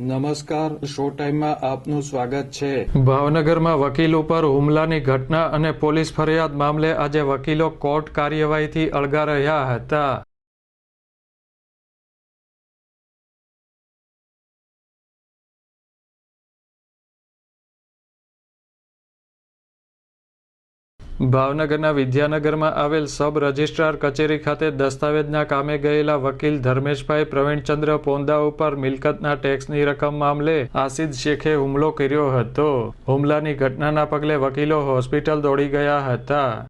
નમસ્કાર, શો ટાઈમમાં આપનું સ્વાગત છે. ભાવનગરમાં વકીલ ઉપર હુમલાની ઘટના અને પોલીસ ફરિયાદ મામલે આજે વકીલો કોર્ટ કાર્યવાહીથી અળગા રહ્યા હતા. ભાવનગરના વિદ્યાનગરમાં આવેલ સબ રજિસ્ટ્રાર કચેરી ખાતે દસ્તાવેજના કામે ગયેલા વકીલ ધર્મેશભાઈ પ્રવીણચંદ્ર પોંદા ઉપર મિલકતના ટેક્સની રકમ મામલે આસિદ શેખે હુમલો કર્યો હતો. હુમલાની ઘટનાના પગલે વકીલો હોસ્પિટલ દોડી ગયા હતા.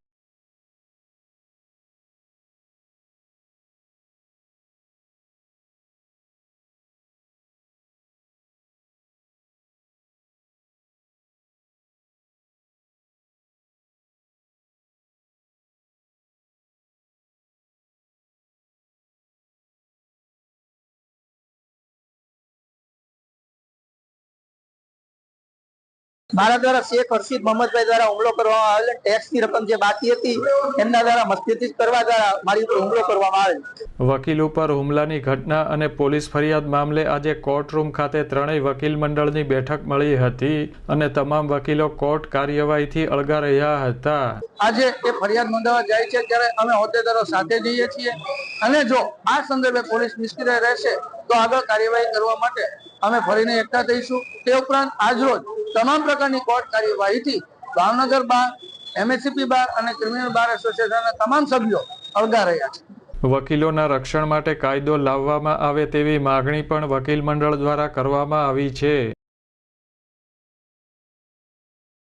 મારા દ્વારા શેખ હર્ષિદ મોહમ્મદભાઈ દ્વારા હુમલો કરવામાં આવેલ ટેક્સની રકમ જે બાકી હતી એમના દ્વારા મસ્તીથી કરવા દ્વારા મારી ઉપર હુમલો કરવામાં આવેલ. વકીલ ઉપર હુમલાની ઘટના અને પોલીસ ફરિયાદ મામલે આજે કોર્ટરૂમ ખાતે ત્રણેય વકીલ મંડળની બેઠક મળી હતી અને તમામ વકીલો કોર્ટ કાર્યવાહીથી અળગા રહ્યા હતા. આજે એ ફરિયાદ નોંધાવા જાય છે ત્યારે અમે હોદ્દેદારો સાથે જઈએ છીએ અને જો આ સંદર્ભે પોલીસ નિષ્ક્રિય રહેશે તો આગળ કાર્યવાહી કરવા માટે અમે ફરીને એકઠા થઈશું. તે ઉપરાંત આજરોજ તમામ પ્રકારની કોર્ટ કાર્યવાહીથી ભાવનગર બાર એમએસસીપી બાર અને ક્રિમિનલ બાર એસોસિએશનના તમામ સભ્યો અળગા રહ્યા છે. વકીલોના રક્ષણ માટે કાયદો લાવવામાં આવે તેવી માગણી પણ વકીલ મંડળ દ્વારા કરવામાં આવી છે.